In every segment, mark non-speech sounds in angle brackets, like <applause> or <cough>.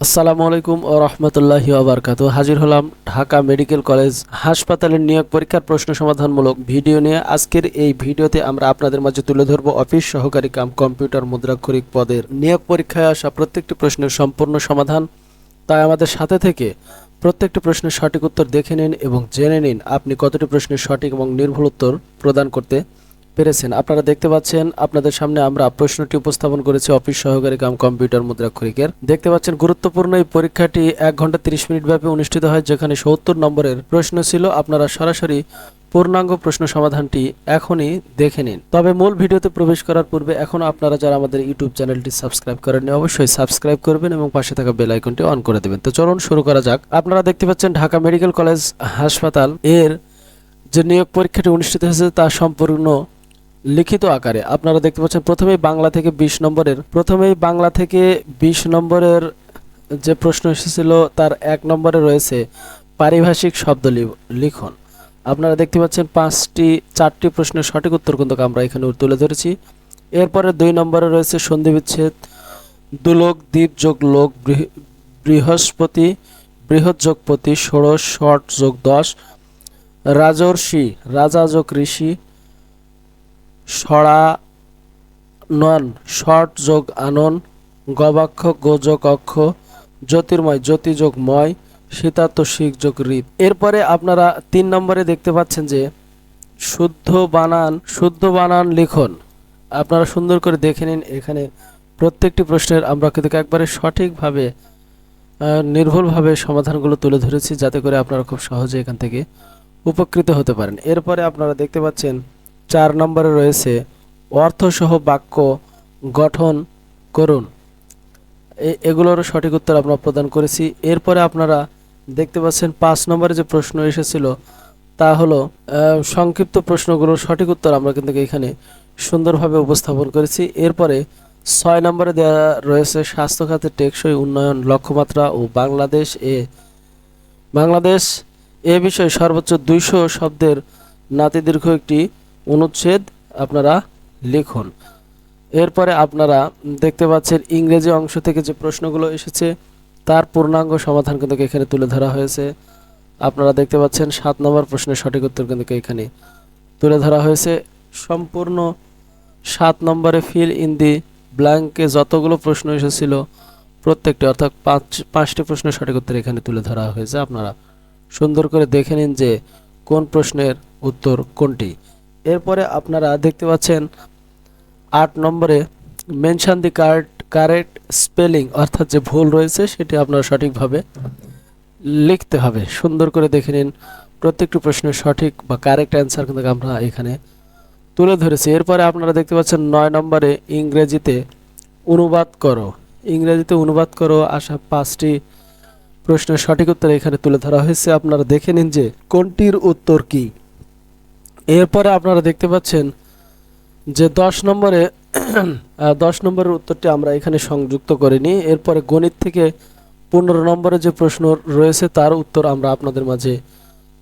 আসসালামু আলাইকুম ও রহমতুল্লাহি আবরকাত হাজির হলাম ঢাকা মেডিকেল কলেজ হাসপাতালের নিয়োগ পরীক্ষার প্রশ্ন সমাধানমূলক ভিডিও নিয়ে। আজকের এই ভিডিওতে আমরা আপনাদের মাঝে তুলে ধরব অফিস সহকারী কাম কম্পিউটার মুদ্রাক্ষরিক পদের নিয়োগ পরীক্ষায় আসা প্রত্যেকটি প্রশ্নের সম্পূর্ণ সমাধান। তাই আমাদের সাথে থেকে প্রত্যেকটি প্রশ্নের সঠিক উত্তর দেখে নিন এবং জেনে নিন আপনি কতটি প্রশ্নের সঠিক এবং নির্ভুল উত্তর প্রদান করতে পেরেছেন। আপনারা দেখতে পাচ্ছেন, আপনাদের সামনে আমরা প্রশ্নটি উপস্থাপন করেছি অফিস সহকারী কাম কম্পিউটার মুদ্রাক্ষরিকের। দেখতে পাচ্ছেন, গুরুত্বপূর্ণ এই পরীক্ষাটি এক ঘণ্টা তিরিশ মিনিট ব্যাপী অনুষ্ঠিত হয়, যেখানে সত্তর নম্বরের প্রশ্ন ছিল। আপনারা সরাসরি পূর্ণাঙ্গ প্রশ্ন সমাধানটি এখনই দেখে নিন। তবে মূল ভিডিওতে প্রবেশ করার পূর্বে এখন আপনারা যারা আমাদের ইউটিউব চ্যানেলটি সাবস্ক্রাইব করেননি, অবশ্যই সাবস্ক্রাইব করবেন এবং পাশে থাকা বেল আইকনটি অন করে দেবেন। তো চলুন শুরু করা যাক। আপনারা দেখতে পাচ্ছেন, ঢাকা মেডিকেল কলেজ হাসপাতাল এর যে নিয়োগ পরীক্ষাটি অনুষ্ঠিত হয়েছে, তা সম্পূর্ণ লিখিত আকারে। আপনারা দেখতে পাচ্ছেন প্রথমেই বাংলা থেকে বিশ নম্বরের, প্রথমেই বাংলা থেকে বিশ নম্বরের যে প্রশ্ন এসেছিল তার এক নম্বরে রয়েছে পারিভাষিক শব্দ লিখন। আপনারা দেখতে পাচ্ছেন পাঁচটি, চারটি প্রশ্নের সঠিক উত্তর কিন্তু আমরা এখানে তুলে ধরেছি। এরপরে দুই নম্বরে রয়েছে সন্ধি বিচ্ছেদ দুলোক, দ্বীপ, যোগ, লোক, বৃহ- বৃহস্পতি, বৃহৎ যোগপতি ষোড়শ, ষট যোগ, দশ, রাজর্ষি, রাজা যোগ, ঋষি সড়া নন ষট যোগ আনন, গবাক্ষ গোযোগ অক্ষ, জ্যোতির্ময় জ্যোতিযোগ ময়, শীতার্থ, শিখ যোগ ঋত এরপরে আপনারা তিন নম্বরে দেখতে পাচ্ছেন যে শুদ্ধ বানান শুদ্ধ বানান লিখন। আপনারা সুন্দর করে দেখে নিন এখানে প্রত্যেকটি প্রশ্নের আমরা কিন্তু একবারে সঠিকভাবে নির্ভুলভাবে সমাধানগুলো তুলে ধরেছি যাতে করে আপনারা খুব সহজে এখান থেকে উপকৃত হতে পারেন। এরপরে আপনারা দেখতে পাচ্ছেন চার নম্বরে রয়েছে, অর্থসহ বাক্য গঠন করুন। এগুলোর সঠিক উত্তর আমরা প্রদান করেছি। এরপরে আপনারা দেখতে পাচ্ছেন পাঁচ নম্বরে যে প্রশ্ন এসেছিল, তা হলো সংক্ষিপ্ত প্রশ্নগুলোর সঠিক উত্তর আমরা কিন্তু এখানে সুন্দরভাবে উপস্থাপন করেছি। এরপরে ছয় নম্বরে দেওয়া রয়েছে স্বাস্থ্য খাতে টেকসই উন্নয়ন, লক্ষ্যমাত্রা ও বাংলাদেশ এ বাংলাদেশ এ বিষয়ে সর্বোচ্চ দুইশো শব্দের নাতিদীর্ঘ একটি অনুচ্ছেদ আপনারা লিখুন। এরপরে আপনারা দেখতে পাচ্ছেন ইংরেজি অংশ থেকে যে প্রশ্নগুলো এসেছে, তার পূর্ণাঙ্গ সমাধান কিন্তু এখানে তুলে ধরা হয়েছে। আপনারা দেখতে পাচ্ছেন সাত নম্বর প্রশ্নের সঠিক উত্তর কিন্তু এখানে তুলে ধরা হয়েছে। সম্পূর্ণ সাত নম্বরে ফিল ইন দি ব্ল্যাঙ্কে যতগুলো প্রশ্ন এসেছিল, প্রত্যেকটি অর্থাৎ পাঁচ, পাঁচটি প্রশ্নের সঠিক উত্তর এখানে তুলে ধরা হয়েছে। আপনারা সুন্দর করে দেখে নিন যে কোন প্রশ্নের উত্তর কোনটি। এরপরে আপনারা দেখতে পাচ্ছেন আট নম্বরে mention the card correct spelling অর্থাৎ যে ভুল রয়েছে সেটি আপনারা সঠিকভাবে লিখতে হবে। সুন্দর করে দেখে নিন, প্রত্যেকটি প্রশ্নের সঠিক বা কারেক্ট অ্যান্সার কিন্তু আমরা এখানে তুলে ধরেছি। এরপরে আপনারা দেখতে পাচ্ছেন নয় নম্বরে ইংরেজিতে অনুবাদ করো। ইংরেজিতে অনুবাদ করো, আসা পাঁচটি প্রশ্নের সঠিক উত্তর এখানে তুলে ধরা হয়েছে। আপনারা দেখে নিন যে কোনটির উত্তর কি? এরপরে আপনারা দেখতে পাচ্ছেন যে দশ নম্বরে <clears throat> দশ নম্বরের উত্তরটি আমরা এখানে সংযুক্ত করিনি এরপরে গণিত থেকে পনেরো নম্বরে যে প্রশ্ন রয়েছে, তার উত্তর আমরা আপনাদের মাঝে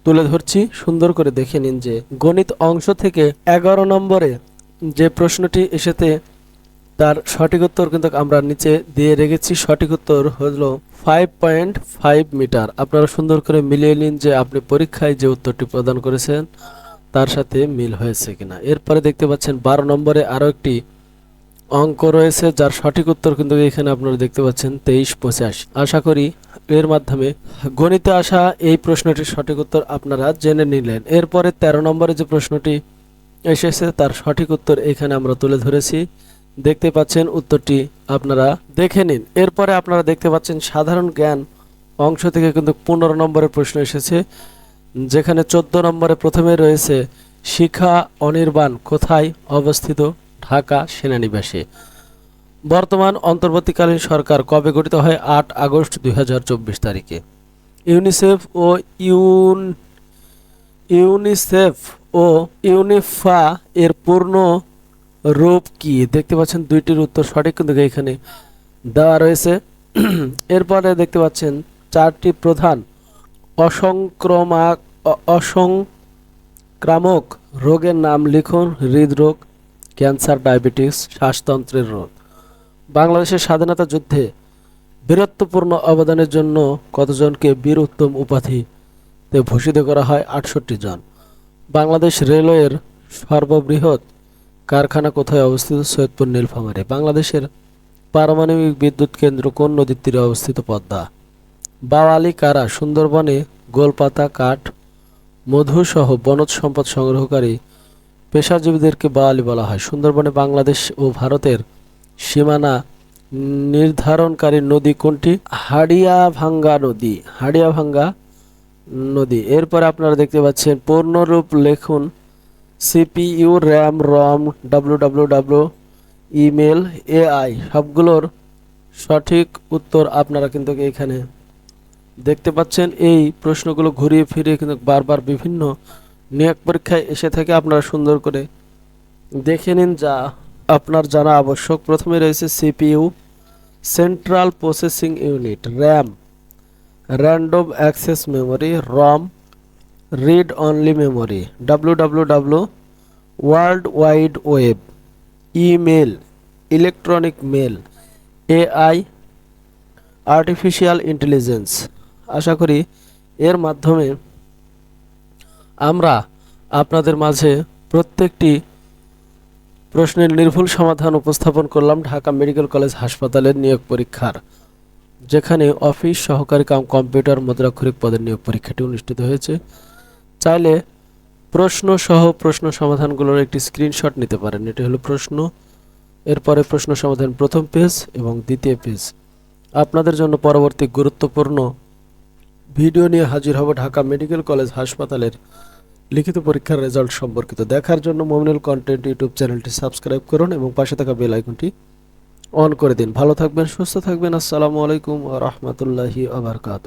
তুলে ধরছি। সুন্দর করে দেখে নিন যে গণিত অংশ থেকে এগারো নম্বরে যে প্রশ্নটি এসেতে তার সঠিক উত্তর কিন্তু আমরা নিচে দিয়ে রেখেছি। সঠিক উত্তর হলো ফাইভ পয়েন্ট ফাইভ মিটার আপনারা সুন্দর করে মিলিয়ে নিন যে আপনি পরীক্ষায় যে উত্তরটি প্রদান করেছেন তার সাথে মিল হয়েছে কিনা। এরপরে দেখতে পাচ্ছেন বারো নম্বরে আরও একটি অঙ্ক রয়েছে, যার সঠিক উত্তর কিন্তু এখানে আপনারা দেখতে পাচ্ছেন তেইশ পঁচাশি। আশা করি এর মাধ্যমে গণিতে আসা এই প্রশ্নটির সঠিক উত্তর আপনারা জেনে নিলেন। এরপরে ১৩ নম্বরে যে প্রশ্নটি এসেছে, তার সঠিক উত্তর এখানে আমরা তুলে ধরেছি। দেখতে পাচ্ছেন উত্তরটি আপনারা দেখে নিন। এরপরে আপনারা দেখতে পাচ্ছেন সাধারণ জ্ঞান অংশ থেকে কিন্তু পনেরো নম্বরের প্রশ্ন এসেছে। যেখানে চোদ্দ নম্বরে প্রথমে রয়েছে শিখা অনির্বাণ, কোথায় অবস্থিত? ঢাকা সেনানিবাসে। বর্তমান অন্তর্বর্তীকালীন সরকার কবে গঠিত হয়? আট আগস্ট দুই হাজার চব্বিশ তারিখে। ইউনিসেফ ও ইউন ইউনিসেফ ও ইউনিফা এর পূর্ণ রূপ কি? দেখতে পাচ্ছেন দুইটির উত্তর সঠিক, কিন্তু এখানে দেওয়া রয়েছে। এরপরে দেখতে পাচ্ছেন চারটি প্রধান অসংক্রমক অসংক্রামক রোগের নাম লিখুন হৃদরোগ, ক্যান্সার, ডায়াবেটিস, শ্বাসতন্ত্রের রোগ। বাংলাদেশের স্বাধীনতা যুদ্ধে বীরত্বপূর্ণ অবদানের জন্য কতজনকে বীর উত্তম উপাধিতে ভূষিত করা হয়? আটষট্টি জন। বাংলাদেশ রেলওয়ের সর্ববৃহৎ কারখানা কোথায় অবস্থিত? সৈয়দপুর, নীলফামারী। বাংলাদেশের পারমাণবিক বিদ্যুৎ কেন্দ্র কোন নদীর তীরে অবস্থিত? পদ্মা। বাওয়ালি কারা? সুন্দরবনে গোলপাতা কাঠ মধু সহ বনজ সম্পদ সংগ্রহকারী পেশাজীবীদেরকে বাওয়ালি বলা হয়। সুন্দরবনে বাংলাদেশ ও ভারতের সীমানা নির্ধারণকারী নদী কোনটি? হাড়িয়াভাঙ্গা নদী। হাড়িয়াভাঙ্গা নদী। এরপরে আপনারা দেখতে পাচ্ছেন পূর্ণরূপ লেখুন CPU RAM ROM W W W email AI. সবগুলোর সঠিক উত্তর আপনারা কিন্তু এখানে দেখতে পাচ্ছেন, এই প্রশ্নগুলো ঘুরিয়ে ফিরিয়ে কিন্তু বারবার বিভিন্ন নিয়োগ পরীক্ষায় এসে থাকে, আপনারা সুন্দর করে দেখে নিন যা আপনার জানা আবশ্যক। প্রথমে রয়েছে CPU central processing unit RAM random access memory ROM read only memory W W world wide web email electronic mail AI artificial intelligence আশা করি এর মাধ্যমে আমরা আপনাদের মাঝে প্রত্যেকটি প্রশ্নের নির্ভুল সমাধান উপস্থাপন করলাম ঢাকা মেডিকেল কলেজ হাসপাতালের নিয়োগ পরীক্ষার, যেখানে অফিস সহকারী কাম কম্পিউটার মুদ্রাক্ষরিক পদের নিয়োগ পরীক্ষাটি অনুষ্ঠিত হয়েছে। চাইলে প্রশ্ন সহ প্রশ্ন সমাধানগুলোর একটি স্ক্রিনশট নিতে পারেন। এটি হলো প্রশ্ন, এরপরে প্রশ্ন সমাধান প্রথম পেজ এবং দ্বিতীয় পেজ আপনাদের জন্য পরবর্তী গুরুত্বপূর্ণ ভিডিও নিয়ে হাজির হব ঢাকা মেডিকেল কলেজ হাসপাতালের লিখিত পরীক্ষার রেজাল্ট সম্পর্কিত। দেখার জন্য মোমিনুল কন্টেন্ট ইউটিউব চ্যানেলটি সাবস্ক্রাইব করুন এবং পাশে থাকা বেল আইকনটি অন করে দিন। ভালো থাকবেন, সুস্থ থাকবেন। আসসালামু আলাইকুম রহমতুল্লাহি আবরকাত